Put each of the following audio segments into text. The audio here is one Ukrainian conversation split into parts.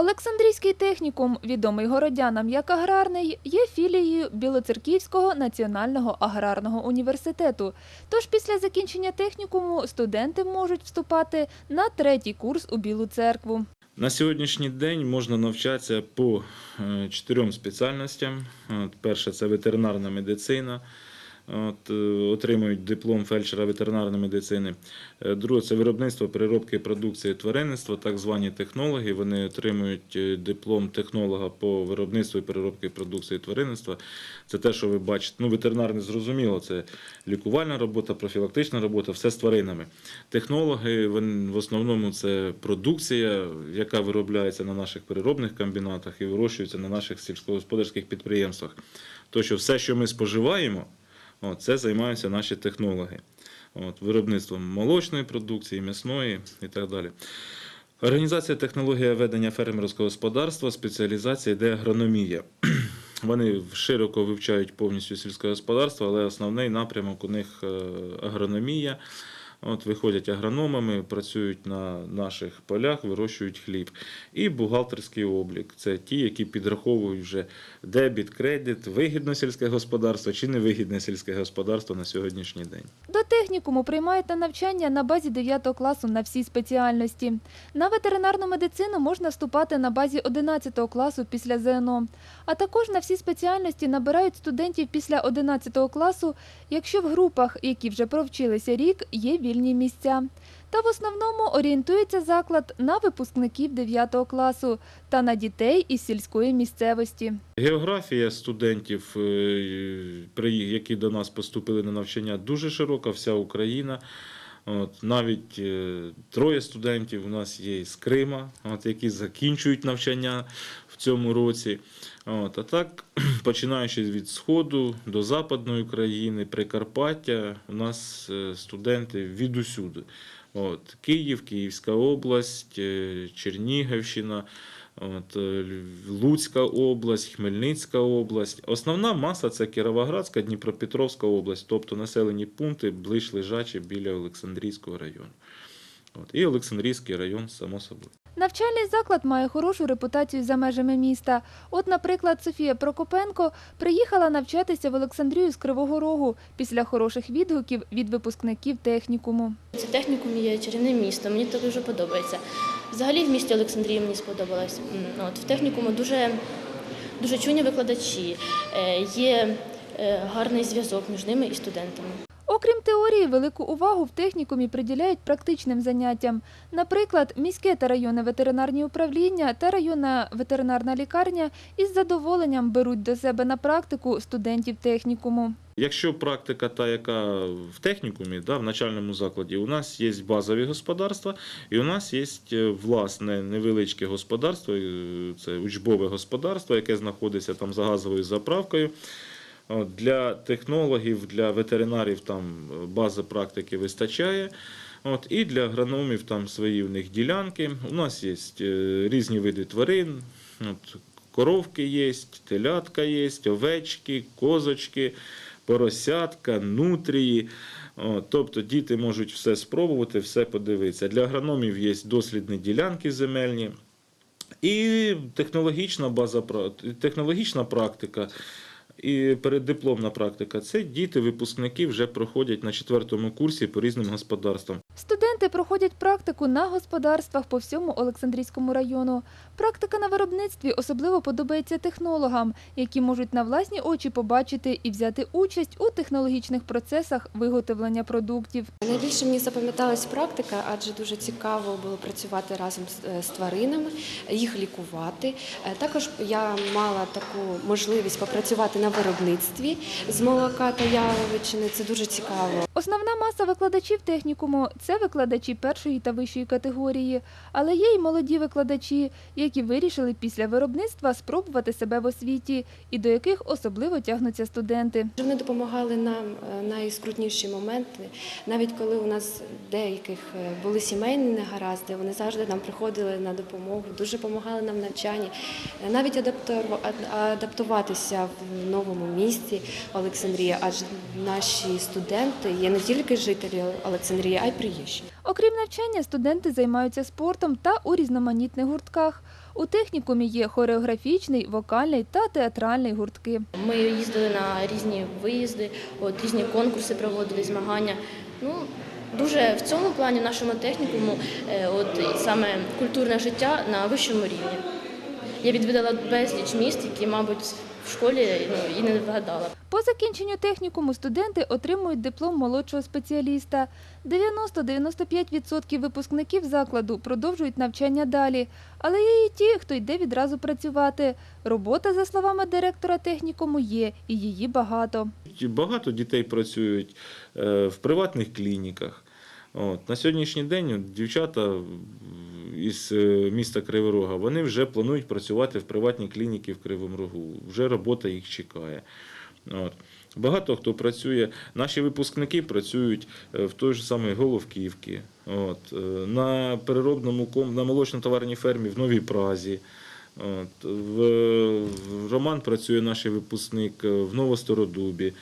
Олександрійський технікум, відомий городянам як аграрний, є філією Білоцерківського національного аграрного університету. Тож після закінчення технікуму студенти можуть вступати на третій курс у Білу церкву. На сьогоднішній день можна навчатися по е, чотирьом спеціальностям. От, перше це ветеринарна медицина. От, е, отримують диплом фельдшера ветеринарної медицини. Е, Друге це виробництво переробки продукції тваринництва, так звані технологи. Вони отримують е, диплом технолога по виробництву і переробки продукції тваринництва. Це те, що ви бачите. Ну, ветеринарне зрозуміло, це лікувальна робота, профілактична робота, все з тваринами. Технологи вони, в основному це продукція, яка виробляється на наших переробних комбінатах і вирощується на наших сільськогосподарських підприємствах. То, що все, що ми споживаємо, от, це займаються наші технологи. От, виробництвом молочної продукції, м'ясної і так далі. Організація технологія ведення фермерського господарства, спеціалізація йде агрономія. Вони широко вивчають повністю сільське господарство, але основний напрямок у них е, агрономія. От виходять агрономами, працюють на наших полях, вирощують хліб. І бухгалтерський облік. Це ті, які підраховують вже дебіт, кредит, вигідне сільське господарство чи невигідне сільське господарство на сьогоднішній день. До технікуму приймають на навчання на базі 9 класу на всі спеціальності. На ветеринарну медицину можна вступати на базі 11 класу після ЗНО. А також на всі спеціальності набирають студентів після 11 класу, якщо в групах, які вже провчилися рік, є вільні місця. Та в основному орієнтується заклад на випускників 9 класу та на дітей із сільської місцевості. Географія студентів, е, які до нас поступили на навчання, дуже широка, вся Україна. От, навіть е, троє студентів у нас є з Крима, от, які закінчують навчання в цьому році. От, а так, починаючи від Сходу до Западної України, Прикарпаття, у нас е, студенти від усюди. От, Київ, Київська область, е, Чернігівщина. От, е, Луцька область, Хмельницька область. Основна маса це Кіровоградська, Дніпропетровська область, тобто населені пункти ближ лежачі біля Олександрійського району. От, і Олександрійський район, само собою. Навчальний заклад має хорошу репутацію за межами міста. От, наприклад, Софія Прокопенко приїхала навчатися в Олександрію з Кривого Рогу після хороших відгуків від випускників технікуму. Це технікум є чарівне місто, мені це дуже подобається. Взагалі в місті Олександрії мені сподобалось. От, в технікуму дуже, дуже чуйні викладачі, е, є е, гарний зв'язок між ними і студентами. Окрім теорії, велику увагу в технікумі приділяють практичним заняттям. Наприклад, міське та районне ветеринарні управління та районна ветеринарна лікарня із задоволенням беруть до себе на практику студентів технікуму. Якщо практика та, яка в технікумі, да, в начальному закладі, у нас є базові господарства, і у нас є е, власне невеличке господарство, е, це учбове господарство, яке знаходиться там за газовою заправкою. Для технологів, для ветеринарів там е, бази практики вистачає. От, і для агрономів там свої в них ділянки. У нас є е, різні види тварин. От, коровки є, телятка є, овечки, козочки, поросятка, нутрії. Тобто діти можуть все спробувати, все подивитися. Для агрономів є дослідні ділянки земельні. І технологічна база технологічна практика. І переддипломна практика це діти, випускники вже проходять на четвертому курсі по різним господарствам. Студенти проходять практику на господарствах по всьому Олександрійському району. Практика на виробництві особливо подобається технологам, які можуть на власні очі побачити і взяти участь у технологічних процесах виготовлення продуктів. Найбільше мені запам'яталась практика, адже дуже цікаво було працювати разом з, е, тваринами, їх лікувати. Е, Також я мала таку можливість попрацювати на виробництві з молока та яловичини. Це дуже цікаво. Основна маса викладачів технікуму це викладачі першої та вищої категорії, але є й молоді викладачі, які вирішили після виробництва спробувати себе в освіті і до яких особливо тягнуться студенти. Вони допомагали нам е, найскрутніші моменти, навіть коли у нас деяких е, були сімейні негаразди, вони завжди нам приходили на допомогу, дуже допомагали нам в навчанні, Е, навіть адаптуватися в новому місті Олександрія, адже наші студенти є не тільки жителі Олександрії, а й приїжджі. Окрім навчання, студенти займаються спортом та у різноманітних гуртках. У технікумі є хореографічний, вокальний та театральний гуртки. Ми їздили на різні виїзди, от, різні конкурси проводили, змагання. Ну, дуже в цьому плані нашому технікуму е, от, саме культурне життя на вищому рівні. Я відвідала безліч міст, які, мабуть, в школі ну, і не вгадала. По закінченню технікуму студенти отримують диплом молодшого спеціаліста. 90-95% випускників закладу продовжують навчання далі, але є і ті, хто йде відразу працювати. Робота, за словами директора технікуму, є, і її багато. Багато дітей працюють е, в приватних клініках. От. На сьогоднішній день дівчата із е, міста Кривий Рога, вони вже планують працювати в приватній клініці в Кривому Рогу. Вже робота їх чекає. От. Багато хто працює, наші випускники працюють е, в той же самий Головківці, от, е, на переробному на молочно-товарній фермі в Новій Празі. От, в, Роман працює наш випускник в Новостородубі.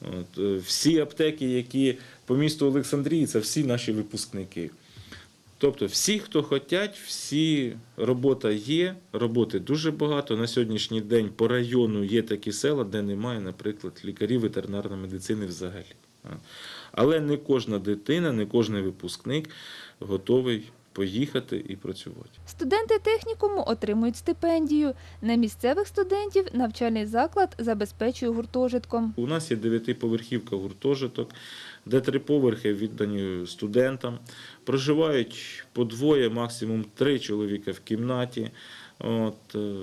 От, всі аптеки, які по місту Олександрії, це всі наші випускники. Тобто, всі, хто хочуть, всі робота є, роботи дуже багато. На сьогоднішній день по району є такі села, де немає, наприклад, лікарів ветеринарної медицини взагалі. Але не кожна дитина, не кожен випускник готовий поїхати і працювати. Студенти технікуму отримують стипендію. На місцевих студентів навчальний заклад забезпечує гуртожитком. У нас є дев'ятиповерхівка гуртожиток, де три поверхи віддані студентам. Проживають по двоє, максимум три чоловіка в кімнаті. От, е,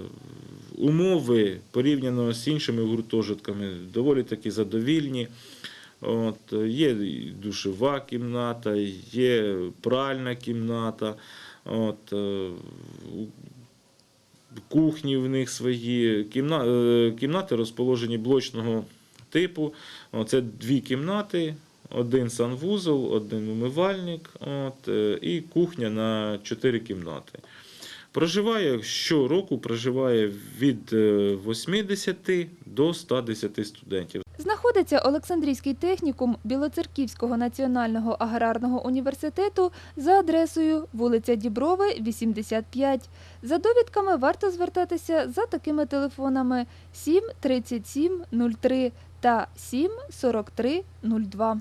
умови порівняно з іншими гуртожитками доволі таки задовільні. От, е, є і душова кімната, є пральна кімната. От, е, кухні в них свої. Кімна, кімнати розположені блочного типу. Це дві кімнати, один санвузол, один умивальник от, е, і кухня на чотири кімнати. Проживає щороку проживає від е, 80 до 110 студентів. Знаходиться Олександрійський технікум Білоцерківського національного аграрного університету за адресою вулиця Діброви, 85. За довідками варто звертатися за такими телефонами 7 37 03 та 7 43 02.